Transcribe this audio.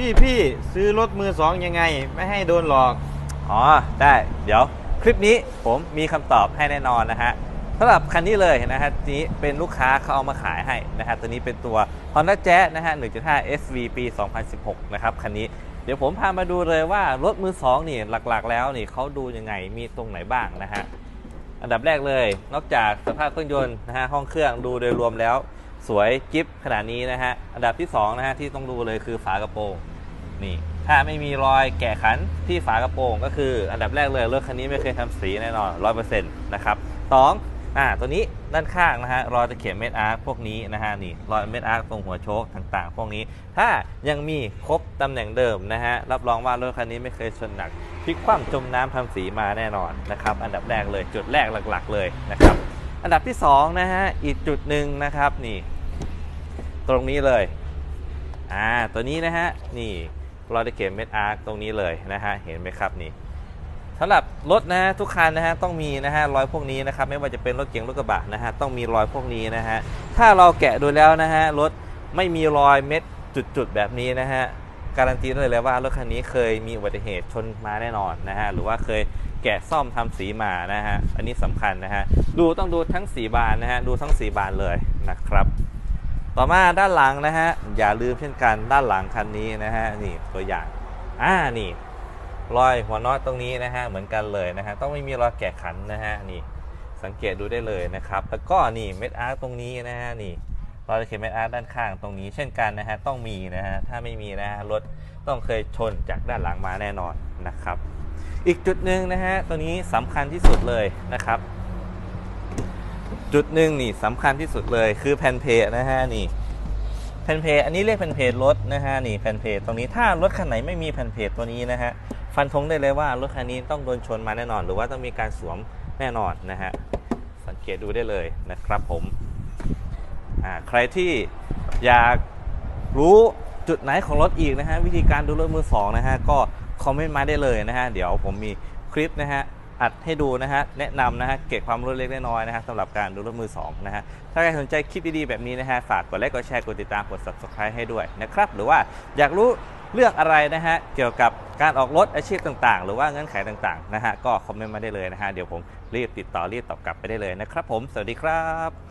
พี่พี่ซื้อรถมือสองยังไง ไม่ให้โดนหลอก อ๋อ ได้ เดี๋ยวคลิปนี้ผมมีคำตอบให้แน่นอนนะฮะสำหรับคันนี้เลยนะฮะนี้เป็นลูกค้าเขาเอามาขายให้นะฮะตัวนี้เป็นตัว Honda Jazz นะฮะ 1.5 SV ปี 2016 นะครับ คันนี้เดี๋ยวผมพามาดูเลยว่ารถมือสองนี่หลักๆ แล้วนี่เขาดูยังไงมีตรงไหนบ้างนะฮะอันดับแรกเลย นอกจากสภาพเครื่องยนต์นะฮะห้องเครื่องดูโดยรวมแล้ว สวยกิฟขนาดนี้นะฮะ อันดับที่สองนะฮะที่ต้องดูเลยคือฝากระโปรงนี่ ถ้าไม่มีรอยแกะขันที่ฝากระโปรงก็คือ อันดับแรกเลยรถคันนี้ไม่เคยทำสีแน่นอนร้อยเปอร์เซ็นต์นะครับสองอ่าตัวนี้ด้านข้างนะฮะรอยตะเข็บเม็ดอาร์คพวกนี้นะฮะนี่รอยเม็ดอาร์คตรงหัวโชคต่างๆ พวกนี้ ถ้ายังมีครบตำแหน่งเดิมนะฮะรับรองว่ารถคันนี้ไม่เคยชนหนักพลิกคว่ำจมน้ำทำสีมาแน่นอนนะครับอันดับแรกเลยจุดแรกหลักๆ เลยนะครับอันดับที่สองนะฮะอีกจุดหนึ่งนะครับนี่ ตรงนี้เลยอ่าตัวนี้นะฮะนี่รอยตะเข็บเม็ดอาร์คตรงนี้เลยนะฮะเห็นไหมครับนี่สำหรับรถนะฮะทุกคันนะฮะต้องมีนะฮะรอยพวกนี้นะครับไม่ว่าจะเป็นรถเก๋งรถกระบะนะฮะต้องมีรอยพวกนี้นะฮะถ้าเราแกะดูแล้วนะฮะรถไม่มีรอยเม็ดจุดๆแบบนี้นะฮะการันตีได้เลยว่ารถคันนี้เคยมีอุบัติเหตุชนมาแน่นอนนะฮะหรือว่าเคยแกะซ่อมทำสีมานะฮะอันนี้สำคัญนะฮะดูต้องดูทั้งสีบานนะฮะดูทั้งสีบานเลยนะครับ ต่อมาด้านหลังนะฮะอย่าลืมเช่นกันด้านหลังคันนี้นะฮะนี่ตัวอย่างอ่านี่รอยหัวน็อตตรงนี้นะฮะเหมือนกันเลยนะฮะต้องไม่มีรอยแกะขันนะฮะนี่สังเกตดูได้เลยนะครับแล้วก็นี่เม็ดอาร์ตตรงนี้นะฮะนี่รอยตะเข็บเม็ดอาร์ตด้านข้างตรงนี้เช่นกันนะฮะต้องมีนะฮะถ้าไม่มีนะฮะรถต้องเคยชนจากด้านหลังมาแน่นอนนะครับ อีกจุดหนึ่งนะฮะตัวนี้สำคัญที่สุดเลยนะครับ จุดหนึ่งนี่สำคัญที่สุดเลยคือแผ่นเพจนะฮะนี่แผ่นเพจอันนี้เรียกแผ่นเพจรถนะฮะนี่แผ่นเพจตรงนี้ถ้ารถคันไหนไม่มีแผ่นเพจตัวนี้นะฮะฟันธงได้เลยว่ารถคันนี้ต้องโดนชนมาแน่นอน หรือว่าต้องมีการสวมแน่นอนนะฮะสังเกตดูได้เลยนะครับผมอ่าใครที่อยากรู้จุดไหนของรถอีกนะฮะวิธีการดูรถมือสองนะฮะก็คอมเมนต์มาได้เลยนะฮะเดี๋ยวผมมีคลิปนะฮะ อัดให้ดูนะฮะแนะนำนะฮะเก็บความรู้เล็กน้อยนะฮะสำหรับการดูรถมือ2นะฮะถ้าใครสนใจคลิปดีๆแบบนี้นะฮะฝากกดไลค์กดแชร์กดติดตามกด subscribe ให้ด้วยนะครับหรือว่าอยากรู้เลือกอะไรนะฮะเกี่ยวกับการออกรถอาชีพต่างๆ หรือว่าเงื่อนไขต่างๆนะฮะก็คอมเมนต์มาได้เลยนะฮะเดี๋ยวผมรีบติดต่อรีบตอบกลับไปได้เลยนะครับผมสวัสดีครับ